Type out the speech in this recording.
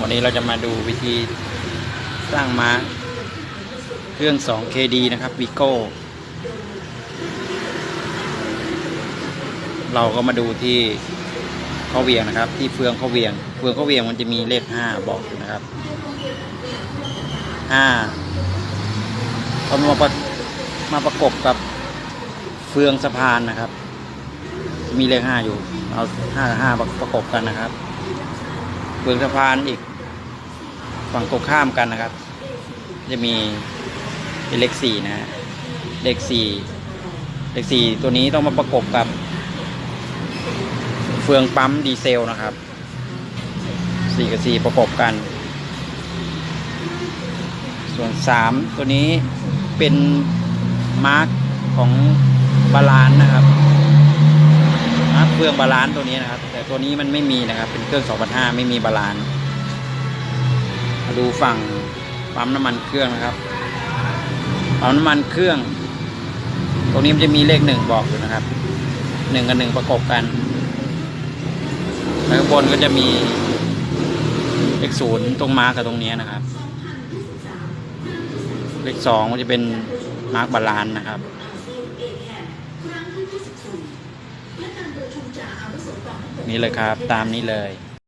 วันนี้เราจะมาดูวิธีสร้างม้าเครื่อง 2KD นะครับวิโก้เราก็มาดูที่ข้อเวียงนะครับ ที่เฟืองข้อเวียง เฟืองข้อเวียงมันจะมีเลข 5 บอกนะครับ5เอามาประมาประกบกับเฟืองสะพานนะครับ มีเลข 5 อยู่ เอา5กับ5ประกบกันนะครับ เฟืองสะพานอีกฝั่งตรงข้ามกันนะครับ จะมีเป็นเลขสี่นะเลขสี่เลขสี่ตัวนี้ต้องมาประกบกับ เฟืองปั๊มดีเซลนะครับสี่กับสี่ประกบกัน ส่วนสามตัวนี้เป็นมาร์กของบาลานนะครับ ฟืองบาลานซ์ตัวนี้นะครับ แต่ตัวนี้มันไม่มีนะครับ เป็นเครื่อง2,500ไม่มีบาลานซ์มาดูฝั่งปั๊มน้ำมันเครื่องนะครับปั๊มน้ำมันเครื่อง ตรงนี้มันจะมีเลขหนึ่งบอกอยู่นะครับหนึ่งกับหนึ่งประกบกันแล้วบนก็จะมีเลขศูนย์ตรงมาร์กกับตรงนี้นะครับ เลขสองมันจะเป็นมาร์กบาลานซ์นะครับ นี่เลยครับ ตามนี้เลย